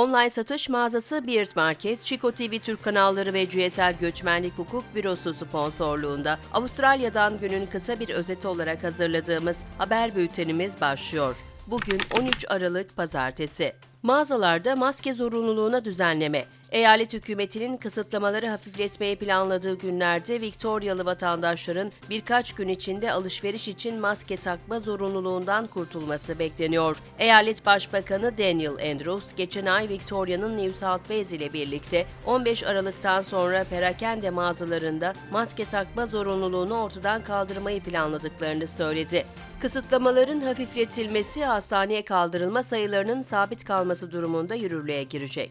Online satış mağazası Beard Market, Chico TV Türk kanalları ve GSL Göçmenlik Hukuk Bürosu sponsorluğunda Avustralya'dan günün kısa bir özeti olarak hazırladığımız haber bültenimiz başlıyor. Bugün 13 Aralık Pazartesi. Mağazalarda maske zorunluluğuna düzenleme. Eyalet hükümetinin kısıtlamaları hafifletmeyi planladığı günlerde Viktoryalı vatandaşların birkaç gün içinde alışveriş için maske takma zorunluluğundan kurtulması bekleniyor. Eyalet Başbakanı Daniel Andrews geçen ay Victoria'nın New South Wales ile birlikte 15 Aralık'tan sonra perakende mağazalarında maske takma zorunluluğunu ortadan kaldırmayı planladıklarını söyledi. Kısıtlamaların hafifletilmesi hastaneye kaldırılma sayılarının sabit kalması durumunda yürürlüğe girecek.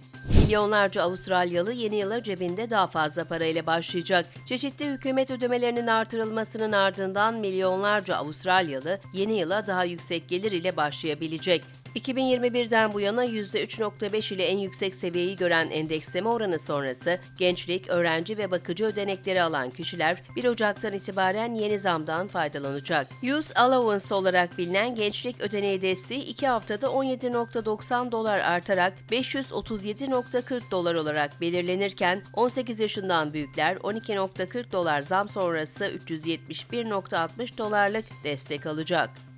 Milyonlarca Avustralyalı yeni yıla cebinde daha fazla parayla başlayacak. Çeşitli hükümet ödemelerinin artırılmasının ardından milyonlarca Avustralyalı yeni yıla daha yüksek gelir ile başlayabilecek. 2021'den bu yana %3.5 ile en yüksek seviyeyi gören endeksleme oranı sonrası gençlik, öğrenci ve bakıcı ödenekleri alan kişiler 1 Ocak'tan itibaren yeni zamdan faydalanacak. Youth Allowance olarak bilinen gençlik ödeneği desteği 2 haftada 17.90 dolar artarak 537.40 dolar olarak belirlenirken 18 yaşından büyükler 12.40 dolar zam sonrası 371.60 dolarlık destek alacak.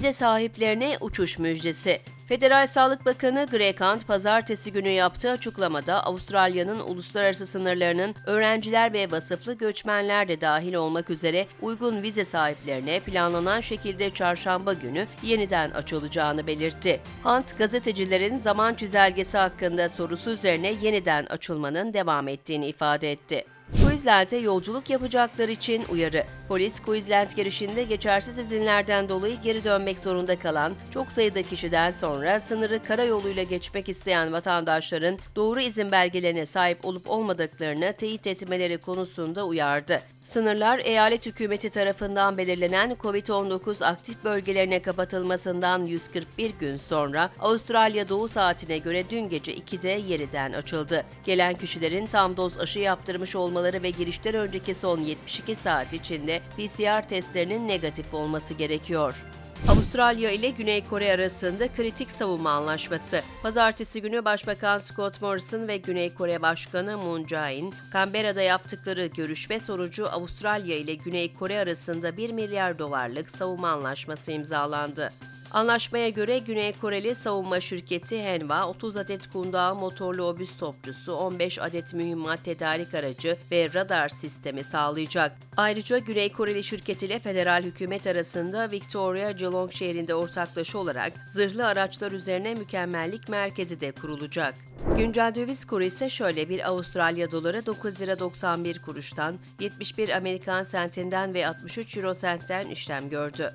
Vize sahiplerine uçuş müjdesi. Federal Sağlık Bakanı Greg Hunt pazartesi günü yaptığı açıklamada Avustralya'nın uluslararası sınırlarının öğrenciler ve vasıflı göçmenler de dahil olmak üzere uygun vize sahiplerine planlanan şekilde çarşamba günü yeniden açılacağını belirtti. Hunt, gazetecilerin zaman çizelgesi hakkında sorusu üzerine yeniden açılmanın devam ettiğini ifade etti. Queensland'e yolculuk yapacaklar için uyarı. Polis, Queensland girişinde geçersiz izinlerden dolayı geri dönmek zorunda kalan çok sayıda kişiden sonra sınırı karayoluyla geçmek isteyen vatandaşların doğru izin belgelerine sahip olup olmadıklarını teyit etmeleri konusunda uyardı. Sınırlar, eyalet hükümeti tarafından belirlenen COVID-19 aktif bölgelerine kapatılmasından 141 gün sonra Avustralya doğu saatine göre dün gece 2'de yeniden açıldı. Gelen kişilerin tam doz aşı yaptırmış olmaları ve girişten önceki son 72 saat içinde PCR testlerinin negatif olması gerekiyor. Avustralya ile Güney Kore arasında kritik savunma anlaşması. Pazartesi günü Başbakan Scott Morrison ve Güney Kore Başkanı Moon Jae-in, Canberra'da yaptıkları görüşme sonucu Avustralya ile Güney Kore arasında 1 milyar dolarlık savunma anlaşması imzalandı. Anlaşmaya göre Güney Koreli savunma şirketi Henva 30 adet kundağı motorlu obüs topçusu, 15 adet mühimmat tedarik aracı ve radar sistemi sağlayacak. Ayrıca Güney Koreli şirket ile federal hükümet arasında Victoria Geelong şehrinde ortaklaşa olarak zırhlı araçlar üzerine mükemmellik merkezi de kurulacak. Güncel döviz kuru ise şöyle bir Avustralya doları 9 lira 91 kuruştan, 71 Amerikan sentinden ve 63 euro sentten işlem gördü.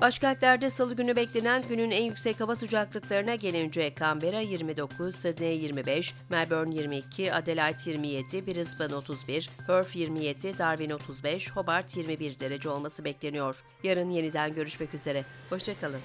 Başkentlerde salı günü beklenen günün en yüksek hava sıcaklıklarına gelince Canberra 29, Sydney 25, Melbourne 22, Adelaide 27, Brisbane 31, Perth 27, Darwin 35, Hobart 21 derece olması bekleniyor. Yarın yeniden görüşmek üzere. Hoşçakalın.